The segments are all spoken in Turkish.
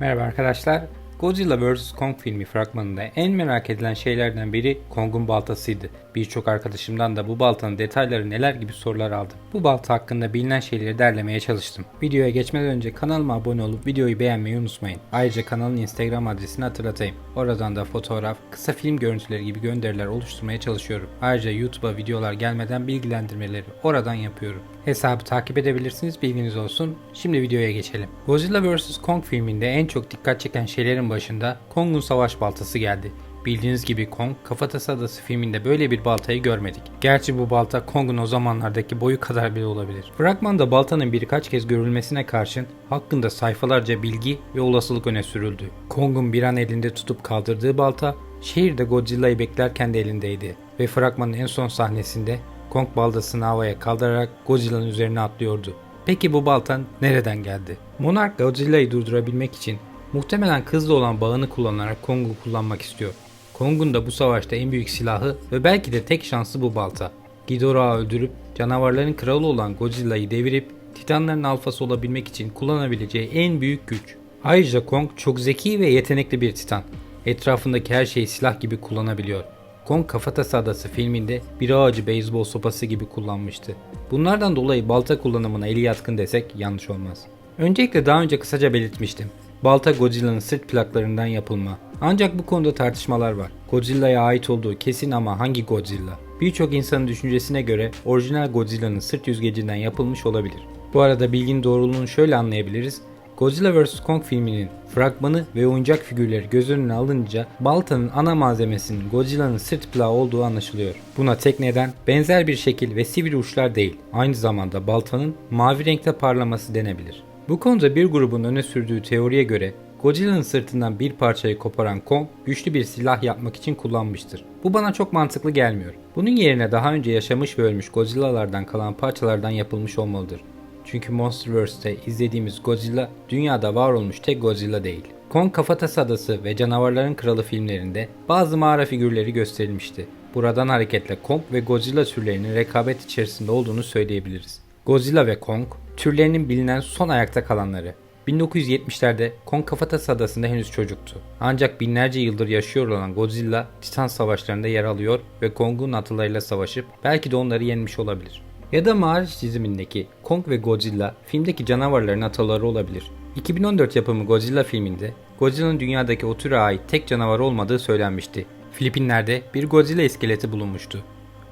Merhaba arkadaşlar. Godzilla vs. Kong filmi fragmanında en merak edilen şeylerden biri Kong'un baltasıydı. Birçok arkadaşımdan da bu baltanın detayları neler gibi sorular aldım. Bu balta hakkında bilinen şeyleri derlemeye çalıştım. Videoya geçmeden önce kanalıma abone olup videoyu beğenmeyi unutmayın. Ayrıca kanalın Instagram adresini hatırlatayım. Oradan da fotoğraf, kısa film görüntüleri gibi gönderiler oluşturmaya çalışıyorum. Ayrıca YouTube'a videolar gelmeden bilgilendirmeleri oradan yapıyorum. Hesabı takip edebilirsiniz bilginiz olsun. Şimdi videoya geçelim. Godzilla vs. Kong filminde en çok dikkat çeken şeylerin başında Kong'un savaş baltası geldi. Bildiğiniz gibi Kong, Kafatası Adası filminde böyle bir baltayı görmedik. Gerçi bu balta Kong'un o zamanlardaki boyu kadar bile olabilir. Fragmanda baltanın birkaç kez görülmesine karşın hakkında sayfalarca bilgi ve olasılık öne sürüldü. Kong'un bir an elinde tutup kaldırdığı balta, şehirde Godzilla'yı beklerken de elindeydi. Ve fragmanın en son sahnesinde Kong baltasını havaya kaldırarak Godzilla'nın üzerine atlıyordu. Peki bu balta nereden geldi? Monarch Godzilla'yı durdurabilmek için muhtemelen kızla olan bağını kullanarak Kong'u kullanmak istiyor. Kong'un da bu savaşta en büyük silahı ve belki de tek şansı bu balta. Ghidorah'ı öldürüp canavarların kralı olan Godzilla'yı devirip Titanların alfası olabilmek için kullanabileceği en büyük güç. Ayrıca Kong çok zeki ve yetenekli bir Titan. Etrafındaki her şeyi silah gibi kullanabiliyor. Kong Kafatası Adası filminde bir ağacı beyzbol sopası gibi kullanmıştı. Bunlardan dolayı balta kullanımına eli yatkın desek yanlış olmaz. Öncelikle daha önce kısaca belirtmiştim. Balta Godzilla'nın sırt plaklarından yapılma. Ancak bu konuda tartışmalar var. Godzilla'ya ait olduğu kesin ama hangi Godzilla? Birçok insanın düşüncesine göre orijinal Godzilla'nın sırt yüzgecinden yapılmış olabilir. Bu arada bilginin doğruluğunu şöyle anlayabiliriz. Godzilla vs. Kong filminin fragmanı ve oyuncak figürleri göz önüne alınca baltanın ana malzemesinin Godzilla'nın sırt plağı olduğu anlaşılıyor. Buna tek neden benzer bir şekil ve sivri uçlar değil, aynı zamanda baltanın mavi renkte parlaması denebilir. Bu konuda bir grubun öne sürdüğü teoriye göre Godzilla'nın sırtından bir parçayı koparan Kong güçlü bir silah yapmak için kullanmıştır. Bu bana çok mantıklı gelmiyor. Bunun yerine daha önce yaşamış ve ölmüş Godzilla'lardan kalan parçalardan yapılmış olmalıdır. Çünkü Monsterverse'te izlediğimiz Godzilla dünyada var olmuş tek Godzilla değil. Kong Kafatası Adası ve Canavarların Kralı filmlerinde bazı mağara figürleri gösterilmişti. Buradan hareketle Kong ve Godzilla türlerinin rekabet içerisinde olduğunu söyleyebiliriz. Godzilla ve Kong türlerinin bilinen son ayakta kalanları. 1970'lerde Kong Kafatası Adası'nda henüz çocuktu. Ancak binlerce yıldır yaşıyor olan Godzilla Titan savaşlarında yer alıyor ve Kong'un atılarıyla savaşıp belki de onları yenmiş olabilir. Ya da mağara çizimindeki Kong ve Godzilla filmdeki canavarların ataları olabilir. 2014 yapımı Godzilla filminde Godzilla'nın dünyadaki o türe ait tek canavar olmadığı söylenmişti. Filipinler'de bir Godzilla iskeleti bulunmuştu.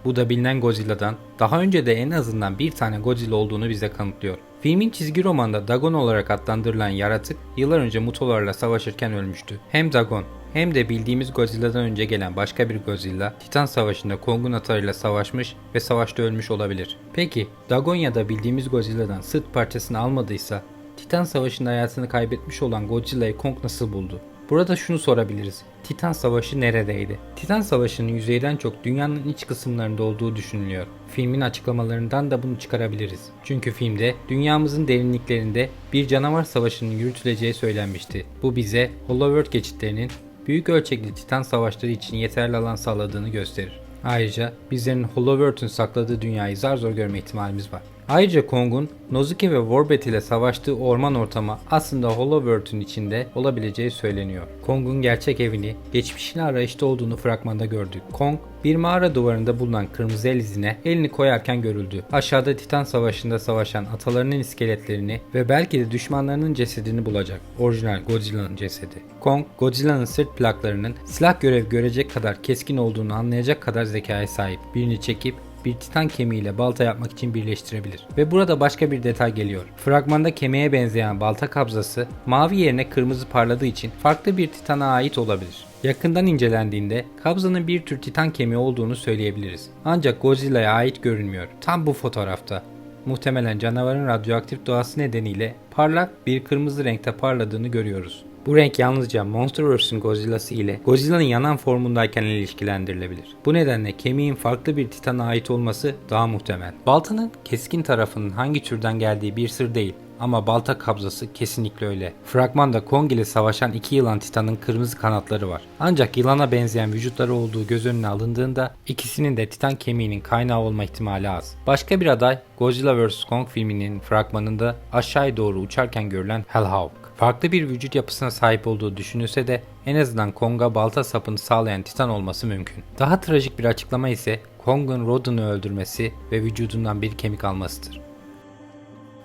Bu da bilinen Godzilla'dan daha önce de en azından bir tane Godzilla olduğunu bize kanıtlıyor. Filmin çizgi romanında Dagon olarak adlandırılan yaratık yıllar önce Mutolarla savaşırken ölmüştü. Hem Dagon hem de bildiğimiz Godzilla'dan önce gelen başka bir Godzilla Titan Savaşı'nda Kong'un atarıyla savaşmış ve savaşta ölmüş olabilir. Peki Dagon ya da bildiğimiz Godzilla'dan sırt parçasını almadıysa Titan Savaşı'nda hayatını kaybetmiş olan Godzilla'yı Kong nasıl buldu? Burada şunu sorabiliriz. Titan Savaşı neredeydi? Titan Savaşı'nın yüzeyden çok dünyanın iç kısımlarında olduğu düşünülüyor. Filmin açıklamalarından da bunu çıkarabiliriz. Çünkü filmde dünyamızın derinliklerinde bir canavar savaşının yürütüleceği söylenmişti. Bu bize Hollowworld geçitlerinin büyük ölçekli Titan savaşları için yeterli alan sağladığını gösterir. Ayrıca bizlerin Hollowworld'un sakladığı dünyayı zar zor görme ihtimalimiz var. Ayrıca Kong'un Nozuki ve Warbet ile savaştığı orman ortamı aslında Hollowworld'un içinde olabileceği söyleniyor. Kong'un gerçek evini, geçmişini arayışta olduğunu fragmanda gördük. Kong, bir mağara duvarında bulunan kırmızı el izine elini koyarken görüldü. Aşağıda Titan Savaşı'nda savaşan atalarının iskeletlerini ve belki de düşmanlarının cesedini bulacak. Orijinal Godzilla'nın cesedi. Kong, Godzilla'nın sırt plaklarının silah görev görecek kadar keskin olduğunu anlayacak kadar zekaya sahip. Birini çekip bir titan kemiğiyle balta yapmak için birleştirebilir. Ve burada başka bir detay geliyor. Fragmanda kemiğe benzeyen balta kabzası mavi yerine kırmızı parladığı için farklı bir titana ait olabilir. Yakından incelendiğinde kabzanın bir tür titan kemiği olduğunu söyleyebiliriz. Ancak Godzilla'ya ait görünmüyor. Tam bu fotoğrafta. Muhtemelen canavarın radyoaktif doğası nedeniyle parlak bir kırmızı renkte parladığını görüyoruz. Bu renk yalnızca Monsterverse'ün Godzilla'sı ile Godzilla'nın yanan formundayken ilişkilendirilebilir. Bu nedenle kemiğin farklı bir titana ait olması daha muhtemel. Baltanın keskin tarafının hangi türden geldiği bir sır değil. ama balta kabzası kesinlikle öyle. Fragmanda Kong ile savaşan iki yılan titanın kırmızı kanatları var. Ancak yılana benzeyen vücutları olduğu göz önüne alındığında ikisinin de titan kemiğinin kaynağı olma ihtimali az. Başka bir aday Godzilla vs. Kong filminin fragmanında aşağıya doğru uçarken görülen Hellhawk. Farklı bir vücut yapısına sahip olduğu düşünülse de en azından Kong'a balta sapını sağlayan titan olması mümkün. Daha trajik bir açıklama ise Kong'un Roden'ı öldürmesi ve vücudundan bir kemik almasıdır.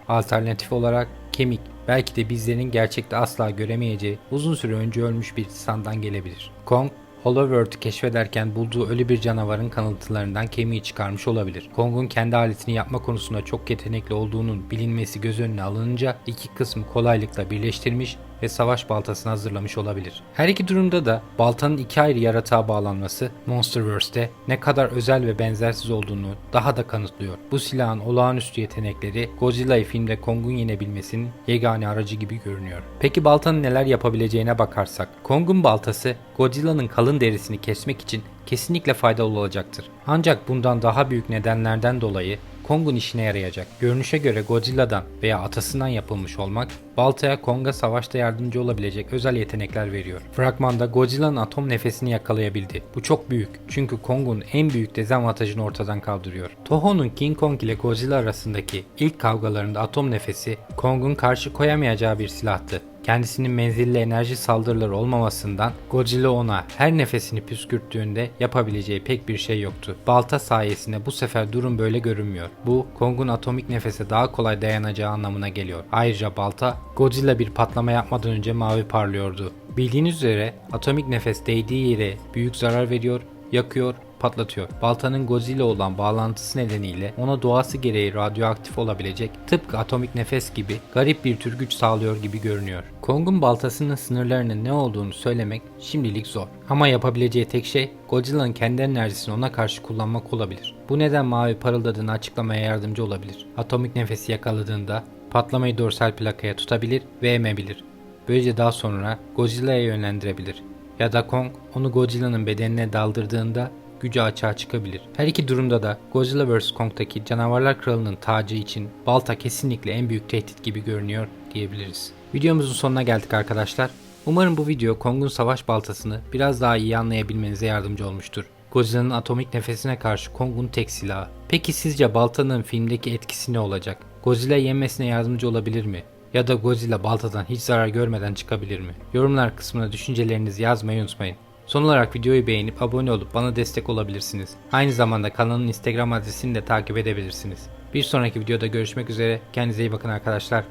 Alternatif olarak kemik belki de bizlerin gerçekte asla göremeyeceği uzun süre önce ölmüş bir titandan gelebilir. Kong Hollowworld'u keşfederken bulduğu ölü bir canavarın kanıtlarından kemiği çıkarmış olabilir. Kong'un kendi aletini yapma konusunda çok yetenekli olduğunun bilinmesi göz önüne alınınca iki kısmı kolaylıkla birleştirmiş ve savaş baltasını hazırlamış olabilir. Her iki durumda da baltanın iki ayrı yaratığa bağlanması Monsterverse'te ne kadar özel ve benzersiz olduğunu daha da kanıtlıyor. Bu silahın olağanüstü yetenekleri Godzilla'yı filmde Kong'un yenebilmesinin yegane aracı gibi görünüyor. Peki baltanın neler yapabileceğine bakarsak, Kong'un baltası Godzilla'nın kalın derisini kesmek için kesinlikle faydalı olacaktır. Ancak bundan daha büyük nedenlerden dolayı Kong'un işine yarayacak. Görünüşe göre Godzilla'dan veya atasından yapılmış olmak, baltaya Kong'a savaşta yardımcı olabilecek özel yetenekler veriyor. Fragmanda Godzilla'nın atom nefesini yakalayabildi. Bu çok büyük çünkü Kong'un en büyük dezavantajını ortadan kaldırıyor. Toho'nun King Kong ile Godzilla arasındaki ilk kavgalarında atom nefesi Kong'un karşı koyamayacağı bir silahtı. Kendisinin menzilli enerji saldırıları olmamasından Godzilla ona her nefesini püskürttüğünde yapabileceği pek bir şey yoktu. Balta sayesinde bu sefer durum böyle görünmüyor. Bu Kong'un atomik nefese daha kolay dayanacağı anlamına geliyor. Ayrıca balta Godzilla bir patlama yapmadan önce mavi parlıyordu. Bildiğiniz üzere atomik nefes değdiği yere büyük zarar veriyor, yakıyor patlatıyor. Baltanın Godzilla olan bağlantısı nedeniyle ona doğası gereği radyoaktif olabilecek tıpkı atomik nefes gibi garip bir tür güç sağlıyor gibi görünüyor. Kong'un baltasının sınırlarının ne olduğunu söylemek şimdilik zor. Ama yapabileceği tek şey Godzilla'nın kendi enerjisini ona karşı kullanmak olabilir. Bu neden mavi parıldadığını açıklamaya yardımcı olabilir. Atomik nefesi yakaladığında patlamayı dorsal plakaya tutabilir ve emebilir. Böylece daha sonra Godzilla'ya yönlendirebilir. Ya da Kong onu Godzilla'nın bedenine daldırdığında gücü açığa çıkabilir. Her iki durumda da Godzilla vs. Kong'taki canavarlar kralının tacı için balta kesinlikle en büyük tehdit gibi görünüyor diyebiliriz. Videomuzun sonuna geldik arkadaşlar. Umarım bu video Kong'un savaş baltasını biraz daha iyi anlayabilmenize yardımcı olmuştur. Godzilla'nın atomik nefesine karşı Kong'un tek silahı. Peki sizce baltanın filmdeki etkisi ne olacak? Godzilla yenmesine yardımcı olabilir mi? Ya da Godzilla baltadan hiç zarar görmeden çıkabilir mi? Yorumlar kısmına düşüncelerinizi yazmayı unutmayın. Son olarak videoyu beğenip abone olup bana destek olabilirsiniz. Aynı zamanda kanalın Instagram adresini de takip edebilirsiniz. Bir sonraki videoda görüşmek üzere. Kendinize iyi bakın arkadaşlar.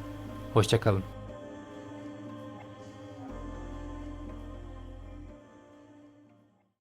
Hoşçakalın.